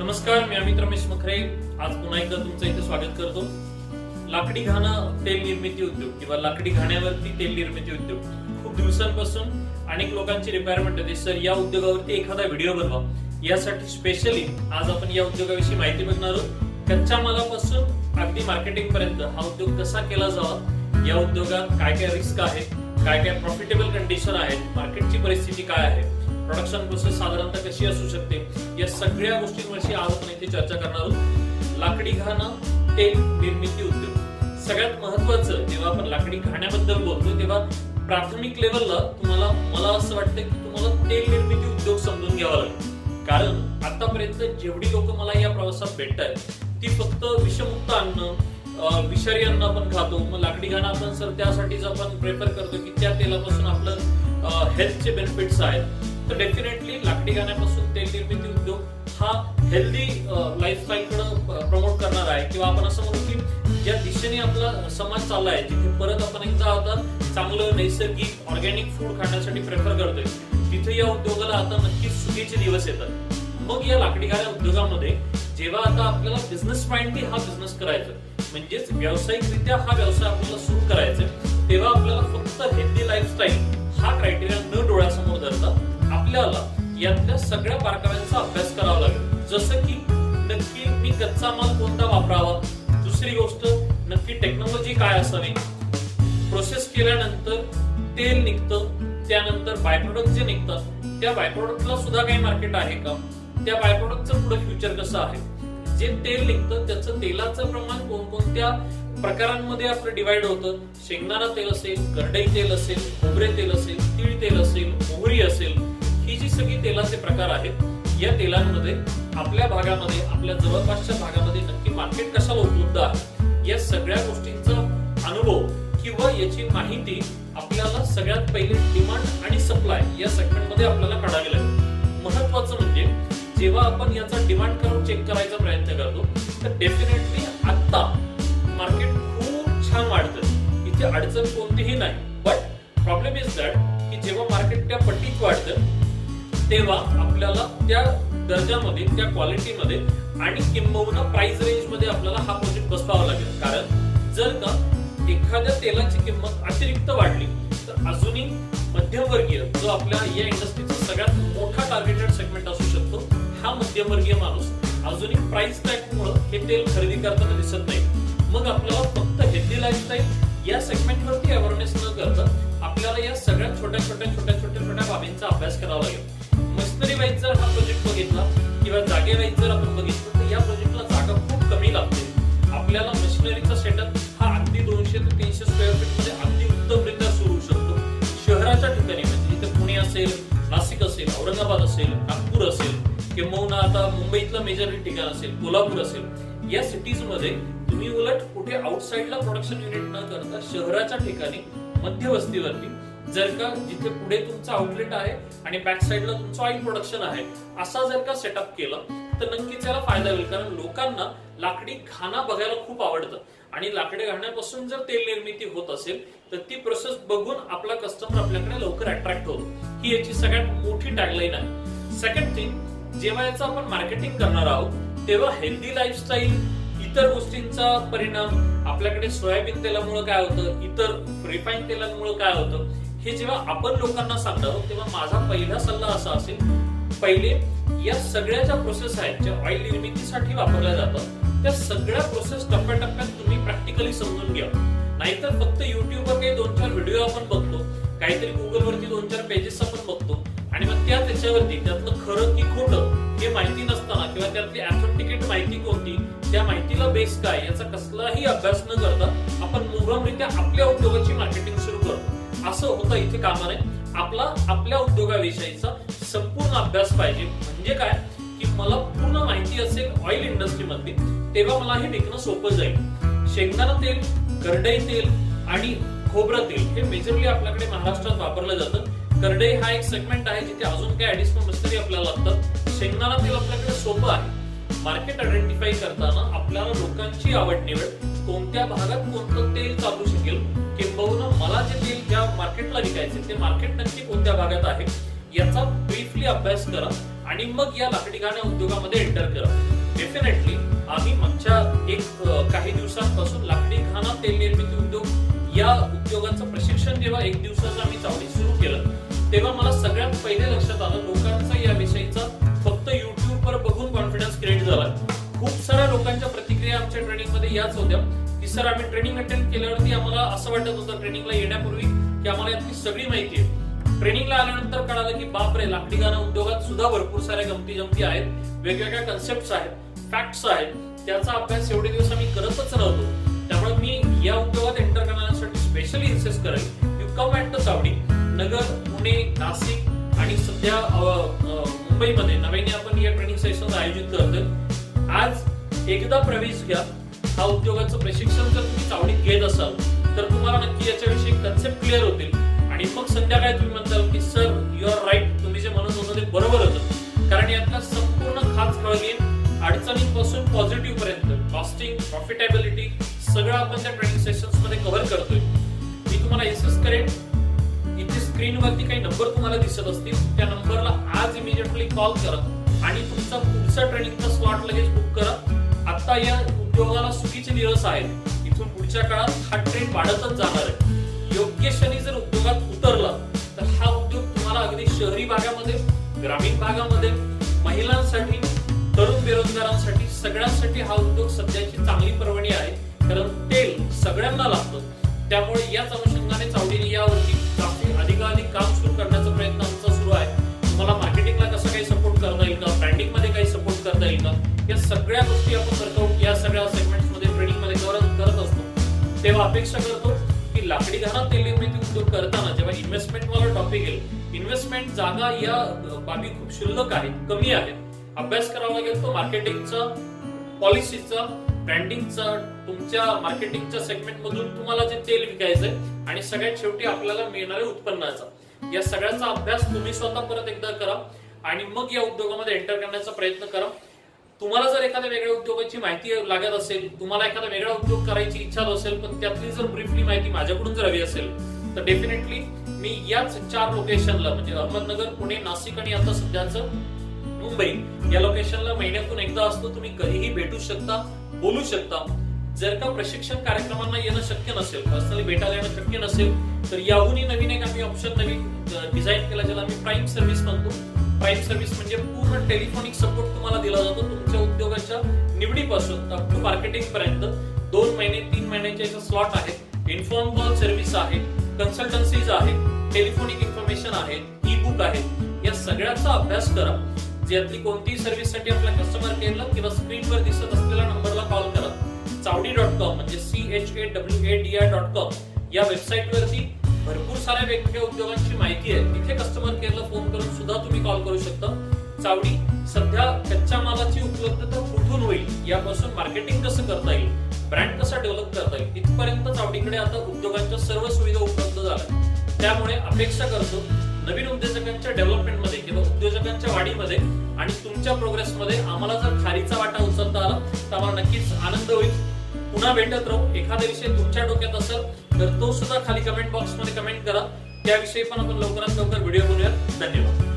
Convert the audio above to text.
नमस्कार मी अमित रमेश मखरे. आज पुन्हा एकदा तुमचं इथे स्वागत करतो. लाकडी घाणं तेल निर्मिती उद्योग किंवा लाकडी घाण्यावरती तेल निर्मिती उद्योग. खूप दिवसांपासून अनेक लोकांची रिक्वायरमेंट होती. सर या उद्योगावरती एखादा व्हिडिओ बनवा. यासाठी स्पेशली आज आपण या उद्योगाविषयी माहिती बघणार आहोत. कच्च्या मालापासून अगदी मार्केटिंग पर्यंत हा उद्योग कसा केला जावा? या उद्योगात काय काय रिस्क आहेत? काय काय प्रॉफिटेबल कंडिशन आहेत मार्केटची परिस्थिती काय आहे? प्रोडक्शन प्रोसेस साधारणतः कशी असू शकते? या सगळ्या गोष्टींवरची आज आपण इथे चर्चा करणार आहोत. लाकडी घाणं तेल निर्मिती उद्योग. सगळ्यात महत्वाचं जेव्हा आपण लाकडी घाण्याबद्दल बोलतो तेव्हा प्राथमिक लेवलला तुम्हाला मला असं वाटतं की तुम्हाला तेल निर्मिती उद्योग समजून घ्यावा लागेल. कारण आतापर्यंत जेवढी लोक मला या प्रवासात भेटत आहेत ती फक्त विषमुक्त अन्न विषारी अन्न आपण खातो. मग लाकडी घाणं आपण सर त्यासाठीच आपण प्रेफर करतो की त्या तेलापासून आपलं हेल्थचे बेनिफिट्स आहेत. तर डेफिनेटली लाकडी गाण्यापासून तेल निर्मिती उद्योग हा हेल्दी लाईफस्टाईल कडे प्रमोट करणार आहे. किंवा आपण असं म्हणू की ज्या दिशेने आपला समाज चालला आहे तिथे परत आपण एकदा आता चांगलं नैसर्गिक ऑर्गॅनिक फूड खाण्यासाठी प्रेफर करतोय तिथे या उद्योगाला आता नक्कीच सुखीचे दिवस येतात. मग या लाकडी गाड्या उद्योगामध्ये जेव्हा आता आपल्याला बिझनेस माइंडनी हा बिझनेस करायचा म्हणजेच व्यावसायिकरित्या हा व्यवसाय आपल्याला सुरू सगळ्या बारकाव्यांचा अभ्यास करावा लागेल. जसं की नक्की मी कच्चा माल कोणता वापरावा? दुसरी गोष्ट नक्की टेक्नॉलॉजी काय असावी? प्रोसेस केल्यानंतर तेल निघतं त्यानंतर बाय प्रोडक्ट जे निघतात त्या बाय प्रोडक्टला सुद्धा काही मार्केट आहे का? त्या बाय प्रोडक्टचं पुढे फ्युचर कसं आहे? जे तेल निघतं त्याचं तेलाचं प्रमाण कोणकोणत्या प्रकारांमध्ये आपलं डिवाइड होतं? शेंगदाणा तेल असेल करडई तेल असेल खोबरे तेल असेल तीळ तेल असेल मोहरी असेल ही सगळी तेलाचे प्रकार आहेत. या तेलांमध्ये आपल्या भागामध्ये आपल्या जवळपासच्या भागामध्ये नक्की मार्केट कशाला उपलब्ध आहे? या सगळ्या गोष्टींचा अनुभव किंवा याची माहिती आपल्याला सगळ्यात पहिले डिमांड आणि सप्लाय या सेगमेंटमध्ये आपल्याला काढावी लागेल. महत्वाचं म्हणजे जेव्हा आपण याचा डिमांड करून चेक करायचा प्रयत्न करतो तर डेफिनेटली आता मार्केट खूप छान वाढतं इथे अडचण कोणतीही नाही. बट प्रॉब्लेम इज दॅट की जेव्हा मार्केट त्या पट्टीत वाढतं तेव्हा आपल्याला त्या दर्जामध्ये त्या क्वालिटीमध्ये आणि किंबहुना प्राइस रेंजमध्ये आपल्याला हा प्रोजेक्ट बसवावा लागेल. कारण जर का एखाद्या तेलाची किंमत अतिरिक्त वाढली तर अजूनही मध्यमवर्गीय जो आपल्या या इंडस्ट्रीचा सगळ्यात मोठा टार्गेटेड सेगमेंट असू शकतो हा मध्यमवर्गीय माणूस अजूनही प्राइस टॅगमुळे हे तेल खरेदी करताना दिसत नाही. मग आपल्याला फक्त हेल्दी लाईफस्टाईल या सेगमेंट वरती अवेअरनेस न करता आपल्याला या सगळ्या छोट्या छोट्या छोट्या छोट्या छोट्या बाबींचा अभ्यास करावा लागेल. मशिनरी वाईज जर हा प्रोजेक्ट बघितला किंवा जागे वाईज जर आपण बघितलं तर या प्रोजेक्टला जागा खूप कमी लागते. आपल्याला मशिनरीचा सेटअप हा अगदी दोनशे ते तीनशे स्क्वेअर फीटमध्ये अगदी उत्तमरित्या सुरू होऊ शकतो. शहराच्या ठिकाणी म्हणजे जिथे पुणे असेल नाशिक असेल औरंगाबाद असेल नागपूर असेल किंबहुना आता मुंबईतलं मेजर ठिकाण असेल कोल्हापूर असेल या सिटीजमध्ये तुम्ही उलट कुठे आउटसाईडला प्रोडक्शन युनिट न करता शहराच्या ठिकाणी मध्यवस्तीवरती जर का जिथे पुढे तुमचं आउटलेट आहे आणि बॅक साईडला तुमचं ऑइल प्रोडक्शन आहे असा जर का सेटअप केलं तर नक्कीच याला फायदा होईल. कारण लोकांना लाकडी घाणा बघायला खूप आवडतं. आणि लाकडी घाण्यापासून जर तेल निर्मिती होत असेल तर ती प्रोसेस बघून आपला कस्टमर आपल्याकडे लवकर अट्रॅक्ट होतो. ही याची सगळ्यात मोठी टॅगलाईन आहे. सेकंड थिंग जेव्हा याचं आपण मार्केटिंग करणार आहोत तेव्हा हेल्दी लाईफस्टाईल इतर गोष्टींचा परिणाम आपल्याकडे सोयाबीन तेलामुळे काय होतं इतर रिफाईन तेलांमुळे काय होतं हे जेव्हा आपण लोकांना सांगतो आहोत तेव्हा माझा पहिला सल्ला असा असेल पहिले या सगळ्या ज्या प्रोसेस आहेत ज्या ऑइल निर्मितीसाठी वापरल्या जातात त्या सगळ्या प्रोसेस टप्प्याटप्प्यात तुम्ही प्रॅक्टिकली समजून घ्या. नाहीतर फक्त युट्यूबवर काही दोन चार व्हिडिओ आपण बघतो काहीतरी गुगल वरती दोन चार पेजेस आपण बघतो आणि मग त्या त्याच्यावरती त्यातलं खरं की खोटं हे माहिती नसताना किंवा त्यातली ऑथेंटिकेट माहिती कोणती त्या माहितीला बेस काय याचा कसलाही अभ्यास न करता आपण मुभमरित्या आपल्या उद्योगाची मार्केटिंग सुरू करतो. असं इथे कामा नाही. आपला आपल्या उद्योगाविषयीचा संपूर्ण अभ्यास पाहिजे. म्हणजे काय? की मला पूर्ण माहिती असेल ऑइल इंडस्ट्री तेव्हा मला हे विकणं सोपं जाईल. शेंगदाणा तेल करडई तेल आणि खोबरं तेल हे मेजरली आपल्याकडे महाराष्ट्रात वापरलं जातं. करडई हा एक सेगमेंट आहे जिथे अजून काही ऍडिशनल मशिनरी आपल्याला लागतात. शेंगदाणा तेल आपल्याकडे सोपं आहे. मार्केट आयडेंटिफाय करताना आपल्याला लोकांची आवड निवड कोणत्या भागात कोणतं तेल चालू शकेल किंबहुना मला जे तेल ज्या मार्केटला विकायचे ते मार्केट नक्की कोणत्या भागात आहे याचा ब्रीफली अभ्यास करा आणि मग या लाकडी घाण्या उद्योगामध्ये एंटर करा. डेफिनेटली आम्ही मागच्या एक काही दिवसांपासून लाकडी घाणा तेल निर्मिती उद्योग या उद्योगाचं प्रशिक्षण जेव्हा एक दिवसाचं आम्ही चावडी सुरू केलं तेव्हा मला सगळ्यात पहिले लक्षात आलं लोकांचा या विषयीचा फक्त युट्यूबवर बघून कॉन्फिडन्स क्रिएट झाला. खूप साऱ्या लोकांच्या प्रतिक्रिया आमच्या ट्रेनिंगमध्ये याच होत्या. सर आम्ही ट्रेनिंग अटेंड केल्यावरती आम्हाला असं वाटत होतं ट्रेनिंगला येण्यापूर्वी की आम्हाला यातली सगळी माहिती आहे. ट्रेनिंगला आल्यानंतर कळालं की बापरे लाकडी गाणं उद्योगात सुद्धा भरपूर साऱ्या गमती जमती आहेत वेगवेगळ्या कन्सेप्ट आहेत फॅक्ट्स आहेत. त्याचा अभ्यास एवढे दिवस आम्ही करतच राहतो. त्यामुळे मी या उद्योगात एंटर करण्यासाठी स्पेशली इन्सेस करेन यू कम ऍट द चावडी नगर पुणे नाशिक आणि सध्या मुंबईमध्ये नव्याने आपण या ट्रेनिंग सेशन आयोजित करतोय. आज एकदा प्रवेश घ्या. हा उद्योगाचं प्रशिक्षण जर तुम्ही चावडीत घेत असाल तर तुम्हाला नक्की याच्याविषयी कन्सेप्ट क्लिअर होतील. आणि मग संध्याकाळी तुम्ही म्हणताल की सर यू आर राईट तुम्ही जे म्हणत होतं ते बरोबर होतं. कारण यातला संपूर्ण खास कळली अडचणींपासून पॉझिटिव्ह पर्यंत कॉस्टिंग प्रॉफिटेबिलिटी सगळं आपण त्या ट्रेनिंग सेशन्समध्ये कव्हर करतोय. मी तुम्हाला एसेस करेन इथे स्क्रीनवरती काही नंबर तुम्हाला दिसत असतील. त्या नंबरला आज इमिजिएटली कॉल करा. आणि तुमचा पुढचा ट्रेनिंगचा स्लॉट लगेच बुक करा. आता या उद्योगाला चुकीचे निरस आहेत. इथून पुढच्या काळात हा ट्रेंड वाढतच जाणार आहे. योग्य क्षणी जर उद्योगात उतरला तर हा उद्योग तुम्हाला अगदी शहरी भागामध्ये ग्रामीण भागामध्ये महिलांसाठी तरुण बेरोजगारांसाठी सगळ्यांसाठी हा उद्योग सध्याची चांगली पर्वणी आहे. कारण तेल सगळ्यांना लागतं. त्यामुळे याच अनुषंगाने चावडीने यावरती काफी अधिकाधिक काम सुरू करण्याचा प्रयत्न आमचा सुरू आहे. तुम्हाला मार्केटिंगला कसं काही सपोर्ट करता येईल का? ब्रँडिंगमध्ये काही सपोर्ट करता येईल का? या सगळ्या गोष्टी आपण करतो. तेव्हा अपेक्षा करतो की लाकडी घरात तेल निर्मिती उद्योग करताना जेव्हा इन्व्हेस्टमेंट मला टॉपिक येईल इन्व्हेस्टमेंट जागा या बाबी खूप शुल्लक आहेत कमी आहेत. अभ्यास करावा लागेल तो मार्केटिंगचा पॉलिसीचा ब्रँडिंगचा तुमच्या मार्केटिंगच्या सेगमेंट मधून तुम्हाला जे तेल विकायचंय आणि सगळ्यात शेवटी आपल्याला मिळणाऱ्या उत्पन्नाचा. या सगळ्याचा अभ्यास तुम्ही स्वतः परत एकदा करा आणि मग या उद्योगामध्ये एंटर करण्याचा प्रयत्न करा. तुम्हाला जर एखाद्या वेगळ्या उद्योगाची माहिती लागत असेल तुम्हाला एखादा वेगळा उद्योग करायची इच्छा असेल पण त्यातली जर ब्रीफली माहिती माझ्याकडून जर हवी असेल तर डेफिनेटली मी याच चार लोकेशनला म्हणजे अहमदनगर पुणे नाशिक आणि आता सध्याचं मुंबई या लोकेशनला महिन्यातून एकदा असतो तुम्ही कधीही भेटू शकता बोलू शकता. जर का प्रशिक्षण कार्यक्रमांना येणं शक्य नसेल पर्सनली भेटायला येणं शक्य नसेल तर याहूनही नवीन एक आम्ही ऑप्शन नवीन डिझाईन केला ज्याला आम्ही प्राईम सर्व्हिस म्हणतो. पाईप सर्व्हिस म्हणजे पूर्ण टेलिफोनिक सपोर्ट तुम्हाला दिला जातो तुमच्या उद्योगाच्या निवडीपासून अप टू मार्केटिंग पर्यंत. दोन महिने तीन महिन्याचे याचा स्लॉट आहे इन्फॉर्म कॉल सर्व्हिस आहे कन्सल्टन्सीज आहे टेलिफोनिक इन्फॉर्मेशन आहे ई बुक आहे. या सगळ्याचा अभ्यास करा. ज्यातली कोणतीही सर्व्हिससाठी आपल्या कस्टमर केअरला किंवा स्क्रीनवर दिसत असलेल्या नंबरला कॉल करा. चावडी डॉट कॉम म्हणजे C H A W A D I dot com या वेबसाईट वरती भरपूर साऱ्या वेगवेगळ्या उद्योगांची माहिती आहे. तिथे कस्टमर केअरला फोन करून सुद्धा तुम्ही कॉल करू शकता. चावडी सध्या कच्च्या मालाची उपलब्धता कुठून होईल? यापासून मार्केटिंग कसं करता येईल? ब्रँड कसा डेव्हलप करता येईल? इथपर्यंत चावडीकडे आता उद्योगांच्या सर्व सुविधा उपलब्ध झाल्या. त्यामुळे अपेक्षा करतो नवीन उद्योजकांच्या डेव्हलपमेंटमध्ये किंवा उद्योजकांच्या वाढीमध्ये आणि तुमच्या प्रोग्रेसमध्ये आम्हाला जर खारीचा वाटा उचलता आला तर आम्हाला नक्कीच आनंद होईल. पुन्हा भेटत राहू. एखादा विषय तुमच्या डोक्यात असेल तर तो सुद्धा खाली कमेंट बॉक्समध्ये कमेंट करा. त्याविषयी पण आपण लवकरात लवकर व्हिडिओ बनवूया धन्यवाद.